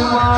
one.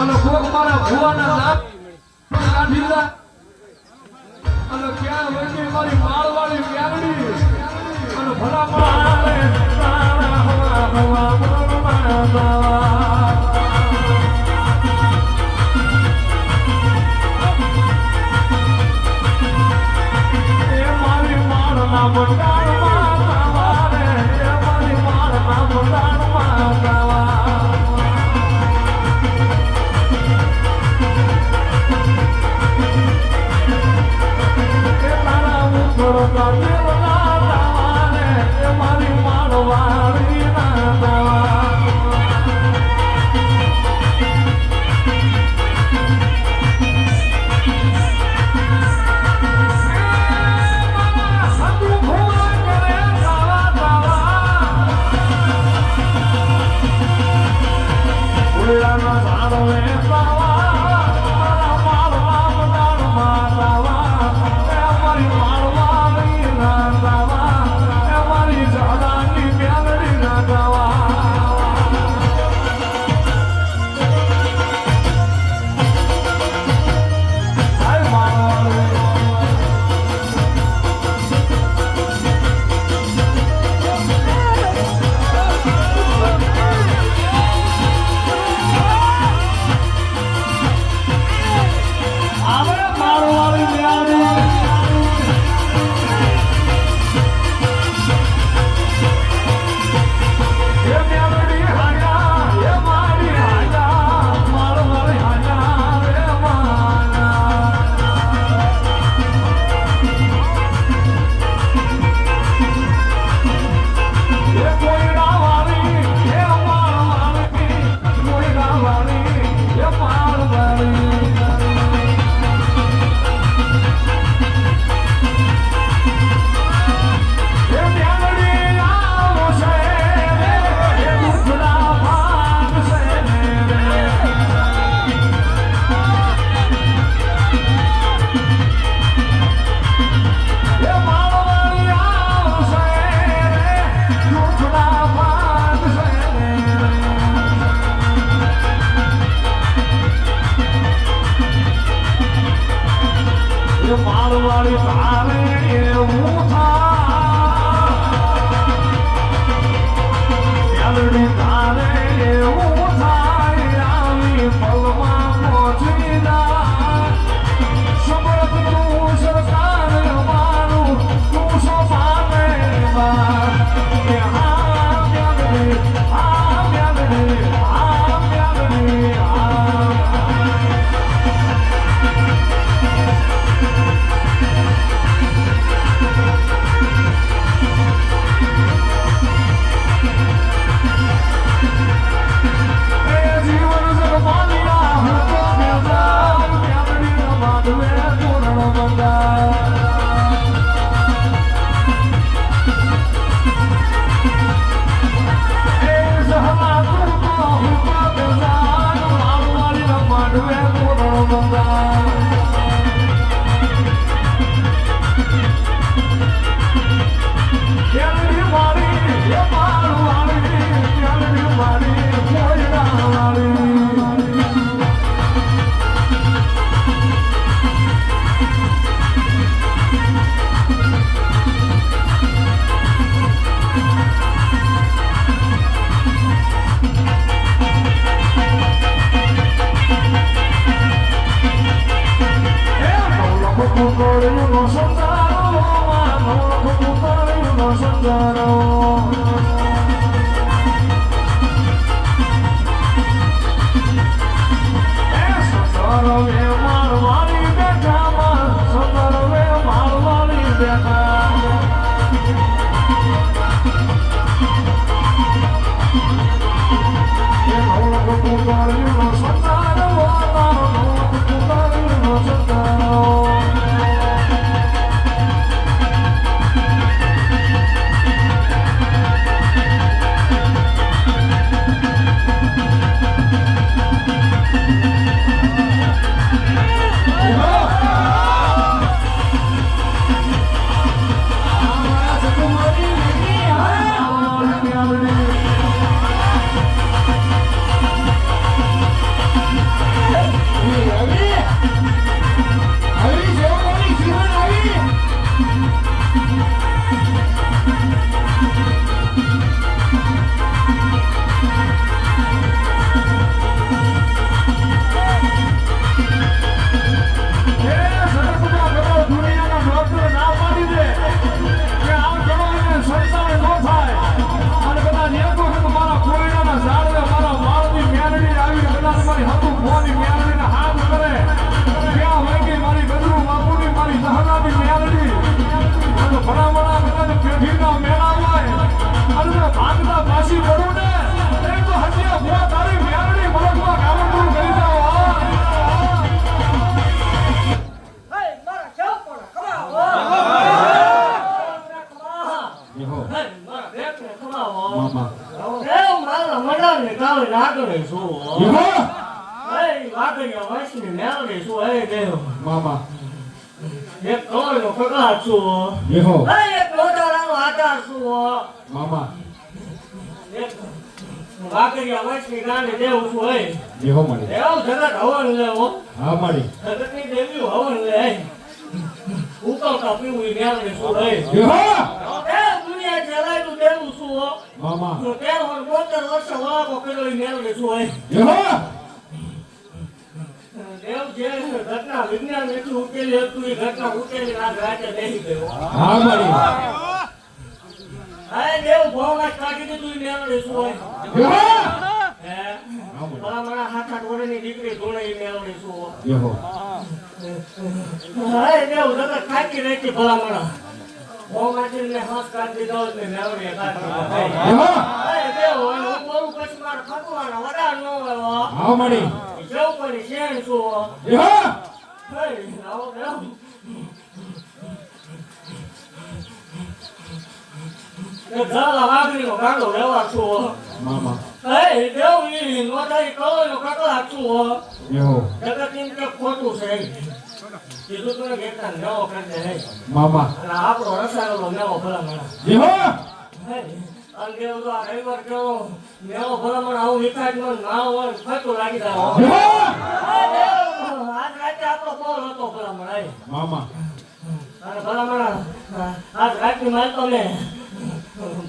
અને કોક મારા ભુવાના નામ કાઢીલા અને ક્યાં વેચી મારી માળ વાળી વ્યાવડી? અને ભલા મારે છું એક આધાર છું મામા છું મળી દેવ જગત હવન લેવો હા મળી જગતની દેવી હવન લે ઉકળતા પીવું મેળવી શું એ યહો દુનિયા જલાયું દેવું છું મામા જો તેર વર્ષ બોતેર વર્ષ કર્યો મેળવી હા મળી દીકરી ધૂણે શું હોય? દેવ જગત થાકી રહી છે ભલા મારા ભોમાંથી ને હાથ કાઢી દીધો. દેવ હું બોલું પછી મારે ફકવાના વડા ન હોય હા મળી જેવું કરી શેણ શું હોય યહો હે, આવો દેવ એ ઝાલા વાઘરીનો ગાંડો વ્યવહાર શું હોય મામા Hey, દેવ ઈ નોંધાઈ કરોડનો કકળાટ શું હો? યહો જગત એમ કે ખોટું છે કીધું તું ને કે એકતા નવો કરી દે હે. મામા અને આપણો રસાયેલો મેવો ભલામણ યહો હે અને તો આ રવિવાર કેવો મેવો ભલામણ આવું વિકાસમાં ના હોય ખોટું લાગી દેવ, આજ રાતે આપણો કોલ હતો ભલામણ હે. મામા અને ભલામણ આજ રાતની માલ તો મેં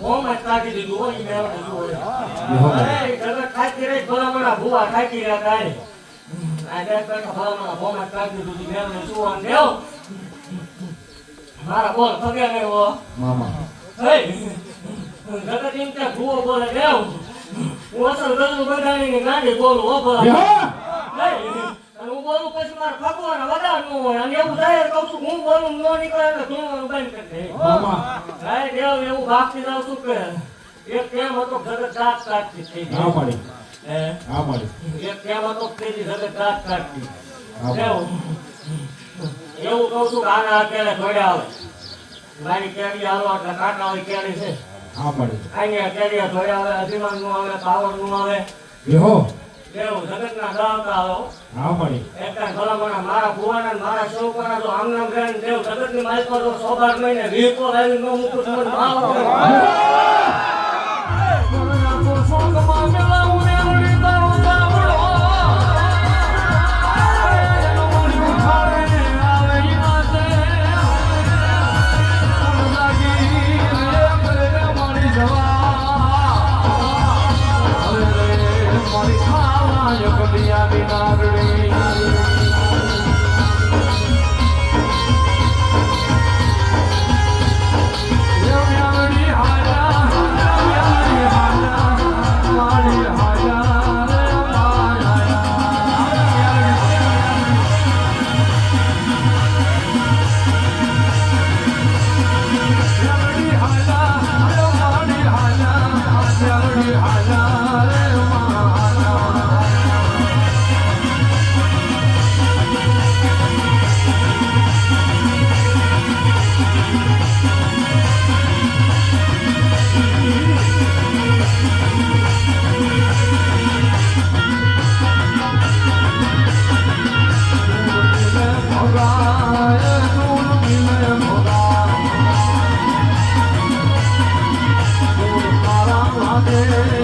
મોંમાં કાઢી દીધું હોય શું હોય. અરે, જગત થાકી રહી ભલામણા ભૂવા થાકી રહ્યા કાંઈ. આ બે બેઠા ભલામણા ભોમાં કાઢી દીધું મેમને શું આમ દેવ? મારા બોલ પગે હો. મામા હે, જગત એમ ભૂવો બોલે. હું અસલ ગજુ બધાની ગાંડી બોલું હો ભલા. અને હું બોલું પછી મારે ભગવાન ન હોય. અને એવું થાય કહું છું હું બોલું ન નીકળે એટલે એવું ભાગતી જાઉં છું કે એક કેમ હતો એક કેમ હતો પેલી જગત કાઢતી હા એવું કહું છું કે આના અત્યારે ઘોડ્યા આવે મારી કેરી હાલો એટલે કાંટા હોય, કેરી છે હા મળી અહીંયા કેરી ઘોડ્યા આવે અભિમાનનું આવે પાવરનું આવે. એવું જગત ના ગાવતા આવે. હો. હા મળી. એક ટાઈમ ભલામણા મારા ભુવાના મારા શોકવાના જો આમ નામ કરીને દેવ જગતની માલ પર જો મહિને વીર તો લાવી ન મૂકું તો મને માવ. kaldı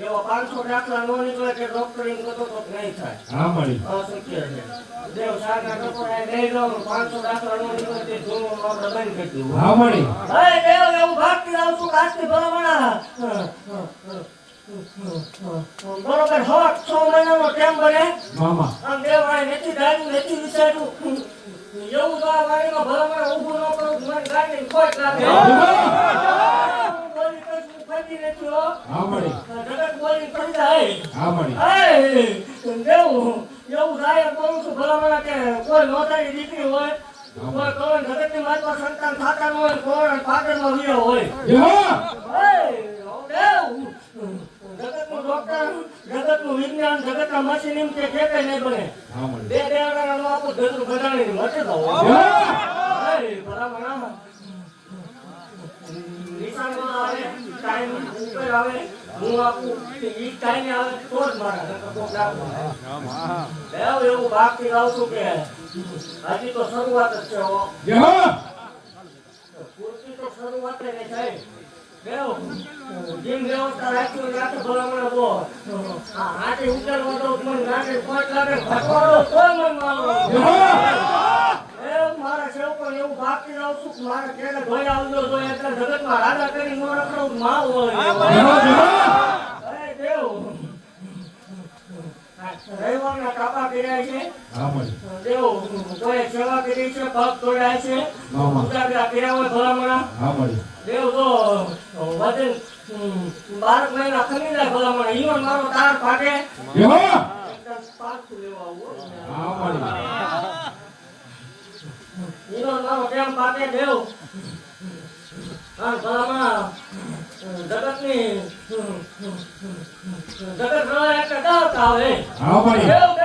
એવા પાંચસો દાખલા નો નીકળે કે ડોક્ટર એમ કતો તો નહીં થાય અશક્ય છે દેવ સાગર ટપોરા નહીં જાઉં પાંચસો દાખલા નો નીકળે તે જૂનું આપણે બંધ કરી અરે દેવ એવું ભાગતી જાઉં છું કાચથી ભલામણા બરોબર હોત છ મહિનાનો ટાઈમ બને. મામા. આમ દેવ આ નથી ધાર્યું નથી વિચાર્યું એવું તો આ ગાડીમાં ભલામણા ઊભું ન કરું મને ગાડી ખોટ લાગે. કોઈ નોતાની દીકરી હોય કોઈ કોઈ જગતની માતા સંતાન થાતા ન હોય કોઈ પાટણમાં રહ્યો હોય યહો જગતનું ડોક્ટર જગતનું વિજ્ઞાન જગતના મશીન એમ કે કે કઈ નહીં બને. બે દેવડાનું આપું ધંધું ઘટાડી મટે તો. બરાબર નિશાનમાં આવે ટાઈમ ઉપર આવે હું આપું ઈ ટાઈમે આવે તો જ મારા નકર કોક આપું. દેવ એવું બાકી લાવું છું કે હજી તો શરૂઆત જ છે પૂરતી તો શરૂઆત નહીં થાય દેવ જેમ મને મારો એ મારા સેવકો એવું બાકી રહું છું મારા ઘેરે ભાઈ આવજો જગતમાં રાજા કરી નો રખડું હોય યહો યહો અરે દેવ આ રવિવારના કાપા કર્યા છે. હા કોઈ સેવા કરી છે પગ તોડ્યા છે. મામા. કર્યા હોય ભલામણા. દેવ તો વજન બાર મહિના ખમી જાય ભલામણા. ઈવન મારો તાર ફાટે. પાછું લેવા આવું હા મારો ટેમ પાકે દેવ. ભલામણા. જગતની જગત પ્રલય એક દાવતા આવે હા ભાઈ એવું